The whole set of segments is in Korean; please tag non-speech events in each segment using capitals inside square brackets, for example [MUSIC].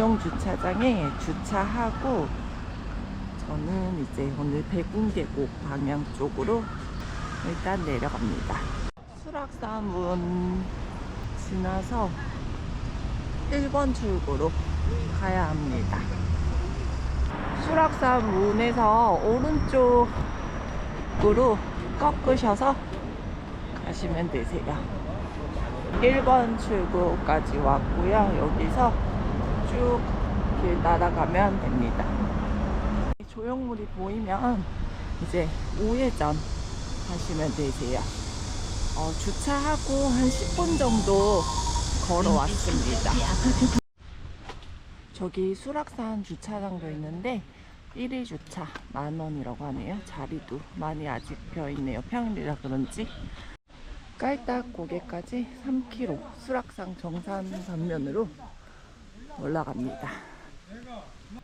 공용 주차장에 주차하고 저는 이제 오늘 백운계곡 방향 쪽으로 일단 내려갑니다. 수락산문 지나서 1번 출구로 가야 합니다. 수락산문에서 오른쪽으로 꺾으셔서 가시면 되세요. 1번 출구까지 왔고요. 여기서 쭉길 따라가면 됩니다. 조형물이 보이면 이제 우회전 하시면 되세요. 어, 주차하고 한 10분 정도 걸어왔습니다. 저기 수락산 주차장도 있는데 1일 주차 만 원이라고 하네요. 자리도 많이 아직 비어 있네요. 평일이라 그런지. 깔딱 고개까지 3km 수락산 정산 반면으로 올라갑니다.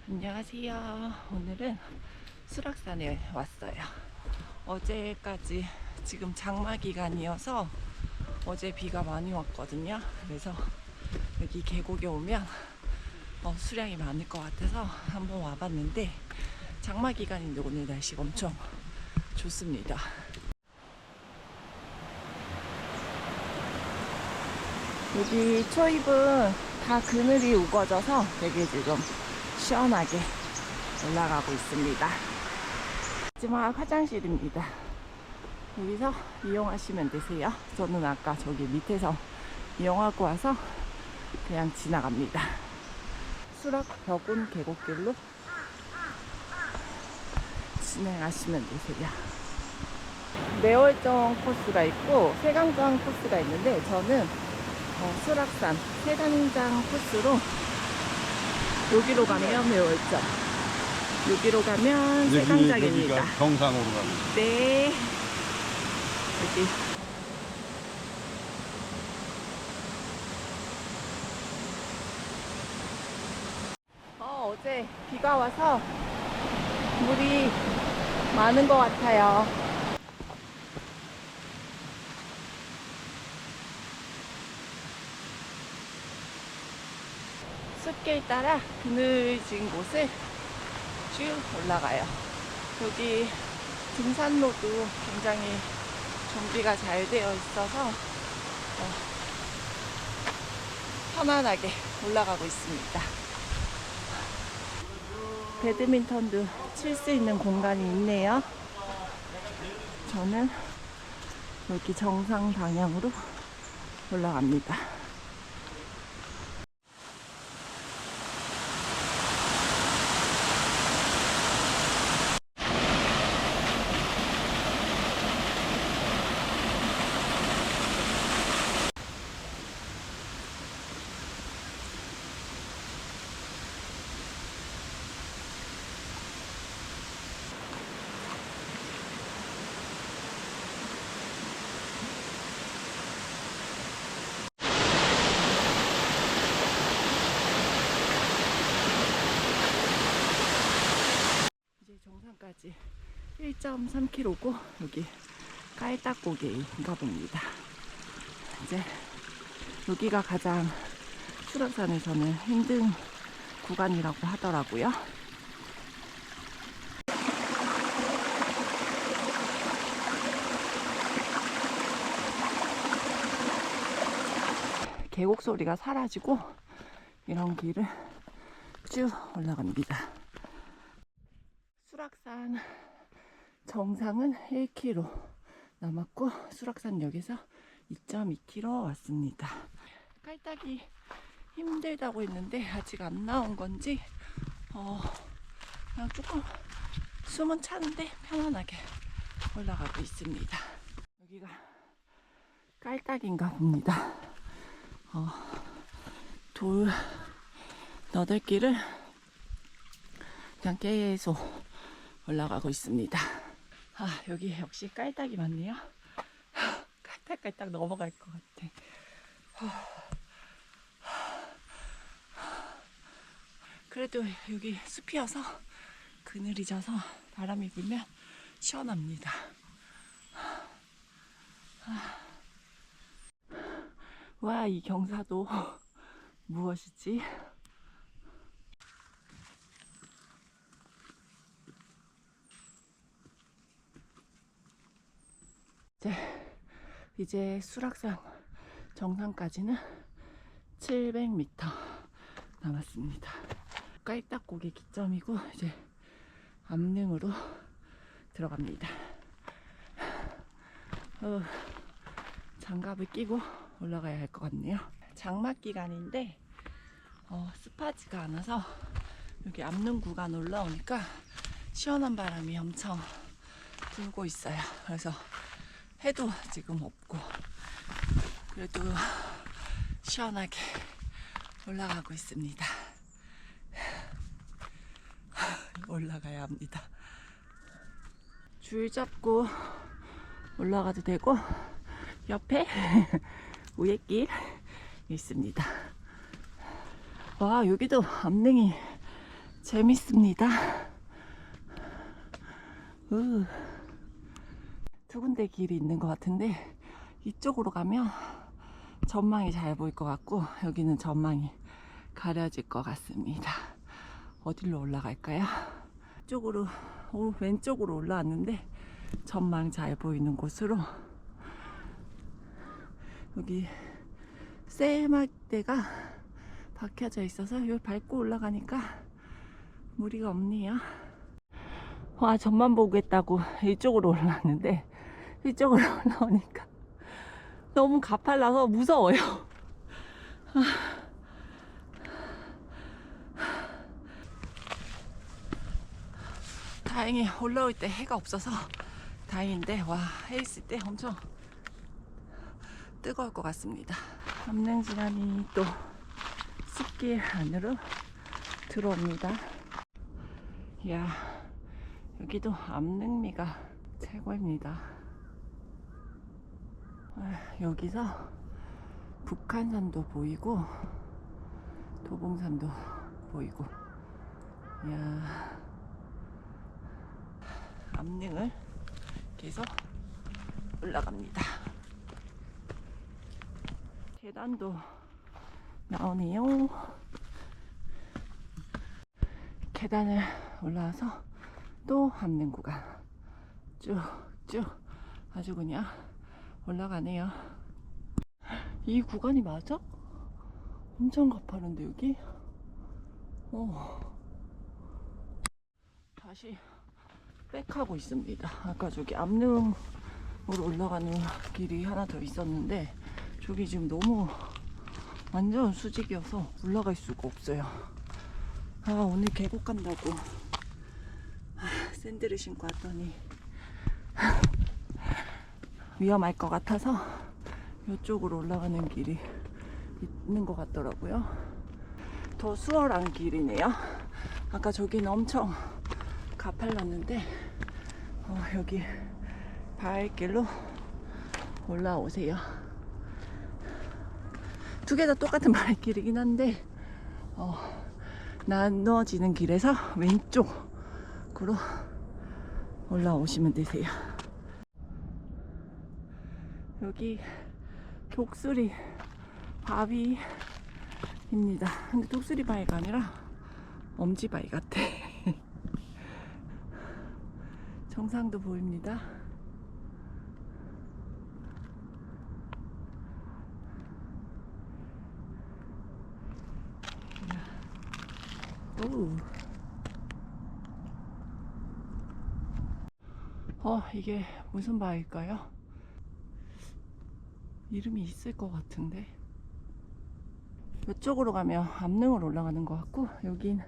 안녕하세요. 오늘은 수락산에 왔어요. 어제까지 지금 장마 기간이어서 어제 비가 많이 왔거든요. 그래서 여기 계곡에 오면 어, 수량이 많을 것 같아서 한번 와봤는데 장마 기간인데 오늘 날씨가 엄청 좋습니다. 여기 초입은 다 그늘이 우거져서 되게 지금 시원하게 올라가고 있습니다. 마지막 화장실입니다. 여기서 이용하시면 되세요. 저는 아까 저기 밑에서 이용하고 와서 그냥 지나갑니다. 수락 벽운 계곡길로 진행하시면 되세요. 매월정 코스가 있고 세강장 코스가 있는데 저는 어, 수락산 세강장 코스로 여기로 가면 매월정 여기로 가면 세강장입니다. 정상으로 갑니다. 네. 여기. 어, 어제 비가 와서 물이 많은 것 같아요. 숲길 따라 그늘진 곳을 쭉 올라가요. 여기 등산로도 굉장히 정비가 잘 되어 있어서 어, 편안하게 올라가고 있습니다. 배드민턴도 칠 수 있는 공간이 있네요. 저는 여기 정상 방향으로 올라갑니다. 이제 정상까지 1.3km고 여기 깔딱고개인가 봅니다. 이제 여기가 가장 수락산에서는 힘든 구간이라고 하더라고요. 계곡 소리가 사라지고 이런 길을 쭉 올라갑니다. 수락산 정상은 1km 남았고 수락산역에서 2.2km 왔습니다. 깔딱이 힘들다고 했는데 아직 안 나온 건지 어, 그냥 조금 숨은 차는데 편안하게 올라가고 있습니다. 여기가 깔딱인가 봅니다. 어, 돌 너덜길을 그냥 계속 올라가고 있습니다. 아, 여기 역시 깔딱이 많네요. 깔딱깔딱 넘어갈 것 같아. 그래도 여기 숲이어서 그늘이 져서 바람이 불면 시원합니다. 와, 이 경사도 [LAUGHS] 무엇이지? 이제 수락산 정상까지는 700m 남았습니다. 깔딱고기 기점이고 이제 암릉으로 들어갑니다. 어, 장갑을 끼고 올라가야 할 것 같네요. 장막 기간인데 어, 습하지가 않아서 여기 암릉 구간 올라오니까 시원한 바람이 엄청 불고 있어요. 그래서 해도 지금 없고 그래도 시원하게 올라가고 있습니다. [LAUGHS] 올라가야 합니다. 줄 잡고 올라가도 되고 옆에 [LAUGHS] 우회길 있습니다. 와 여기도 암릉이 재밌습니다. 으. 두 군데 길이 있는 것 같은데 이쪽으로 가면 전망이 잘 보일 것 같고 여기는 전망이 가려질 것 같습니다. 어디로 올라갈까요? 이쪽으로 오, 왼쪽으로 올라왔는데 전망 잘 보이는 곳으로 여기 쇠막대가 박혀져 있어서 여기 밟고 올라가니까 무리가 없네요. 와 전만 보겠다고 이쪽으로 올라왔는데 이쪽으로 [LAUGHS] 올라오니까 너무 가팔라서 무서워요. 다행히 올라올 때 해가 없어서 다행인데 와 해 있을 때 엄청 뜨거울 것 같습니다. 암냉지간이 또 숲길 안으로 들어옵니다. 이야 여기도 암릉미가 최고입니다. 아, 여기서 북한산도 보이고 도봉산도 보이고 이야 암릉을 계속 올라갑니다. 계단도 나오네요. 계단을 올라와서 또 함는 구간 쭉쭉 아주 그냥 올라가네요. 이 구간이 맞아? 엄청 가파른데 여기? 어. 다시 백하고 있습니다. 아까 저기 암릉으로 올라가는 길이 하나 더 있었는데 저기 지금 너무 완전 수직이어서 올라갈 수가 없어요. 아 오늘 계곡 간다고 아, 샌들을 신고 왔더니 위험할 것 같아서 이쪽으로 올라가는 길이 있는 것 같더라고요. 더 수월한 길이네요. 아까 저기는 엄청 가팔랐는데 어, 여기 발길로 올라오세요. 두 개 다 똑같은 [LAUGHS] 발길이긴 한데 어, 나눠지는 길에서 왼쪽으로 올라오시면 되세요. 여기 독수리 바위입니다. 근데 독수리 바위가 아니라 엄지 바위 같아. [LAUGHS] 정상도 보입니다. 오. 어, 이게 무슨 바위일까요? 이름이 있을 것 같은데. 이쪽으로 가면 암릉으로 올라가는 것 같고, 여긴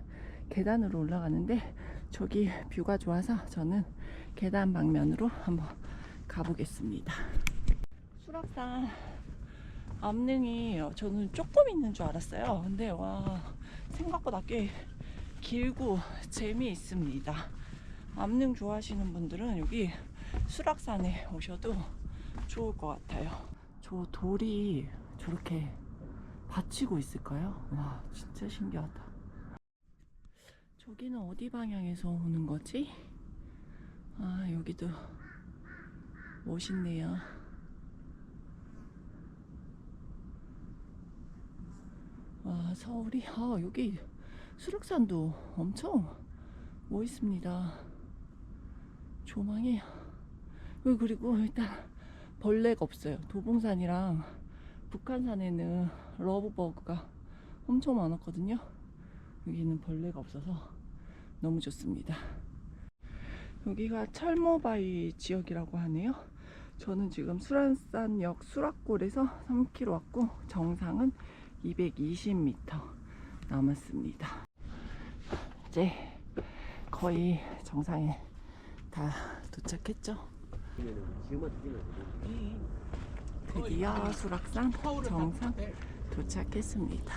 계단으로 올라가는데, 저기 뷰가 좋아서 저는 계단 방면으로 한번 가보겠습니다. 수락산 암릉이 저는 조금 있는 줄 알았어요. 근데 와, 생각보다 꽤 길고 재미있습니다. 암릉 좋아하시는 분들은 여기 수락산에 오셔도 좋을 것 같아요. 저 돌이 저렇게 받치고 있을까요? 와, 진짜 신기하다. 저기는 어디 방향에서 오는 거지? 아, 여기도 멋있네요. 와, 서울이, 아, 여기 수락산도 엄청 멋있습니다. 조망이, 어, 그리고 일단 벌레가 없어요. 도봉산이랑 북한산에는 러브버그가 엄청 많았거든요. 여기는 벌레가 없어서 너무 좋습니다. 여기가 철모바위 지역이라고 하네요. 저는 지금 수란산역 수락골에서 3km 왔고 정상은 220m 남았습니다. 이제 거의 정상에 다 도착했죠. 드디어 수락산 정상 도착했습니다.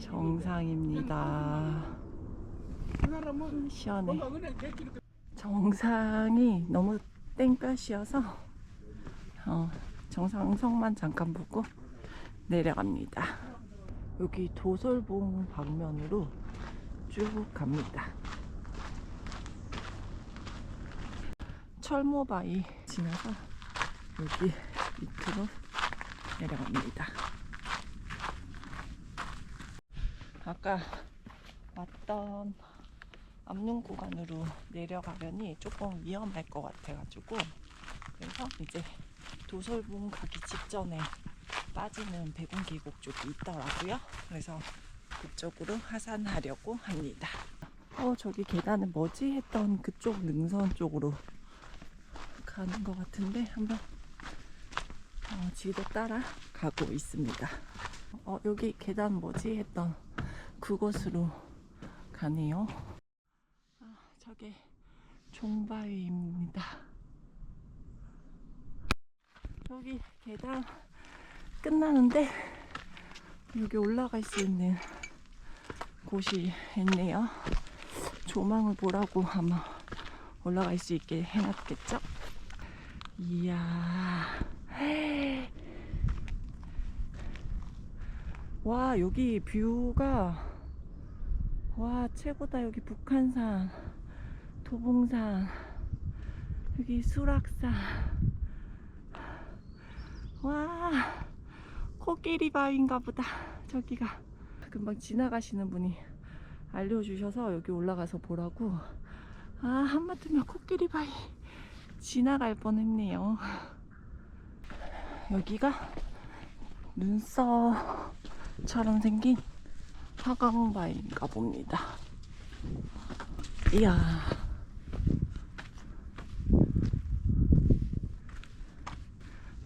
정상입니다. 시원해. 정상이 너무 땡볕이어서 어, 정상성만 잠깐 보고 내려갑니다. 여기 도솔봉 방면으로 쭉 갑니다. 철모바위 지나서 여기 밑으로 내려갑니다. 아까 왔던 암릉 구간으로 내려가려니 조금 위험할 것 같아가지고 그래서 이제 도솔봉 가기 직전에 빠지는 백운 계곡 쪽이 있더라고요. 그래서 그쪽으로 하산하려고 합니다. 어 저기 계단은 뭐지 했던 그쪽 능선 쪽으로 가는 것 같은데 한번 어, 지도 따라 가고 있습니다. 어 여기 계단 뭐지 했던 그곳으로 가네요. 아, 저게 종바위입니다. 여기 계단 끝나는데 여기 올라갈 수 있는 곳이 있네요. 조망을 보라고 아마 올라갈 수 있게 해놨겠죠? 이야. 와, 여기 뷰가 와, 최고다. 여기 북한산, 도봉산, 여기 수락산. 와, 코끼리 바위인가 보다. 저기가. 금방 지나가시는 분이 알려주셔서 여기 올라가서 보라고. 아, 한마디면 코끼리 바위 지나갈 뻔 했네요. [LAUGHS] 여기가 눈썹처럼 생긴 화강바위인가 봅니다. 이야.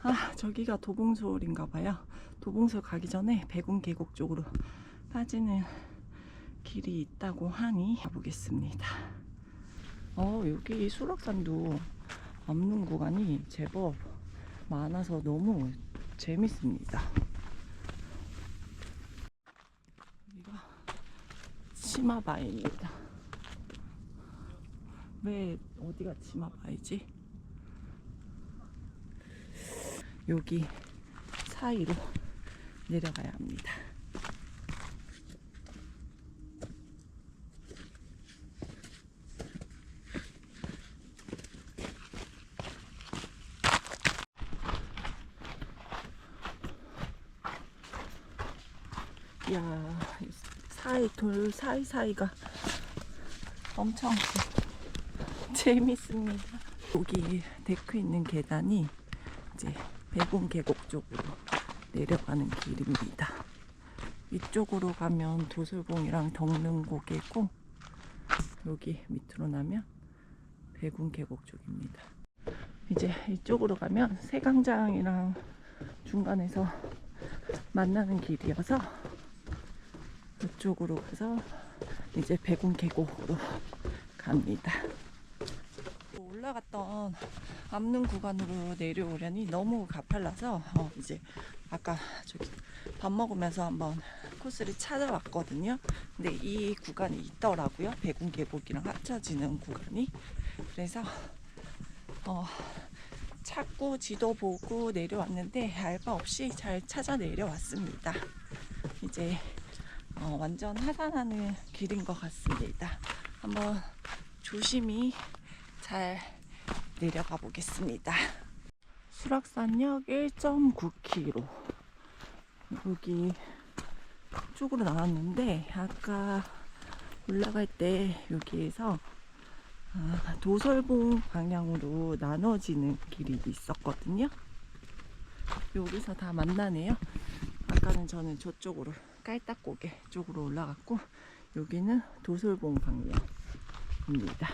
아, 저기가 도봉솔인가 봐요. 도봉솔 가기 전에 백운 계곡 쪽으로 빠지는 길이 있다고 하니 가보겠습니다. 어, 여기 수락산도 암릉 구간이 제법 많아서 너무 재밌습니다. 여기가 치마바위입니다. 왜 어디가 치마바위지? 여기 사이로 내려가야 합니다. 이야, 이 사이 돌 사이 사이가 엄청 [LAUGHS] 재밌습니다. 여기 데크 있는 계단이 이제 백운 계곡 쪽으로 내려가는 길입니다. 이쪽으로 가면 도슬봉이랑 덕릉고개고 여기 밑으로 나면 백운 계곡 쪽입니다. 이제 이쪽으로 가면 세강장이랑 중간에서 만나는 길이어서 이쪽으로 가서 이제 백운 계곡으로 갑니다. 올라갔던 암릉 구간으로 내려오려니 너무 가팔라서 어 이제 아까 저기 밥 먹으면서 한번 코스를 찾아왔거든요. 근데 이 구간이 있더라고요. 백운 계곡이랑 합쳐지는 구간이. 그래서 어 찾고 지도 보고 내려왔는데 알바 없이 잘 찾아 내려왔습니다. 이제 어, 완전 하산하는 길인 것 같습니다. 한번 조심히 잘 내려가 보겠습니다. 수락산역 1.9km 여기 쪽으로 나왔는데 아까 올라갈 때 여기에서 아, 도설봉 방향으로 나눠지는 길이 있었거든요. 여기서 다 만나네요. 아까는 저는 저쪽으로 깔딱고개 쪽으로 올라갔고 여기는 도설봉 방향입니다.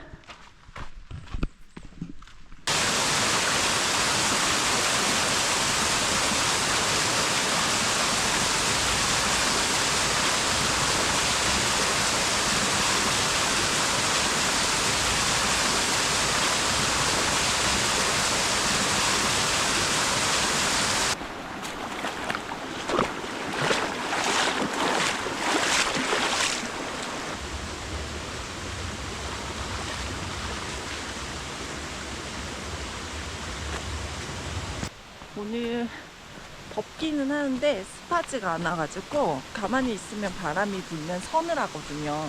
오늘 덥기는 하는데 습하지가 않아가지고 가만히 있으면 바람이 불면 서늘하거든요.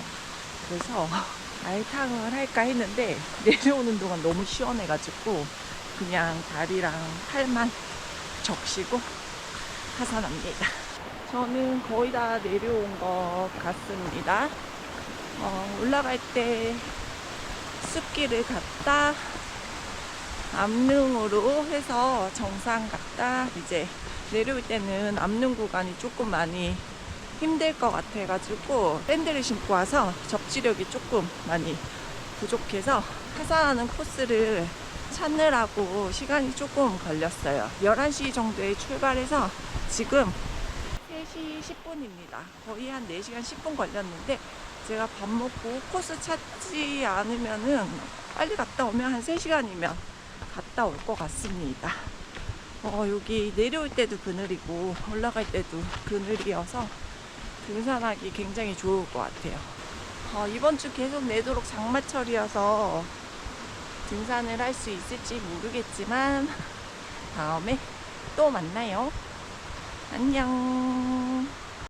그래서 [LAUGHS] 알탕을 할까 했는데 내려오는 동안 너무 시원해가지고 그냥 다리랑 팔만 [LAUGHS] 적시고 하산합니다. 저는 거의 다 내려온 것 같습니다. 어, 올라갈 때 숲길을 갔다 암릉으로 해서 정상 갔다 이제 내려올 때는 암릉 구간이 조금 많이 힘들 것 같아가지고 밴드를 신고 와서 접지력이 조금 많이 부족해서 하산하는 코스를 찾느라고 시간이 조금 걸렸어요. 11시 정도에 출발해서 지금 3시 10분입니다. 거의 한 4시간 10분 걸렸는데 제가 밥 먹고 코스 찾지 않으면은 빨리 갔다 오면 한 3시간이면 갔다 올 것 같습니다. 어, 여기 내려올 때도 그늘이고 올라갈 때도 그늘이어서 등산하기 굉장히 좋을 것 같아요. 어, 이번 주 계속 내도록 장마철이어서 등산을 할 수 있을지 모르겠지만 다음에 또 만나요. 안녕.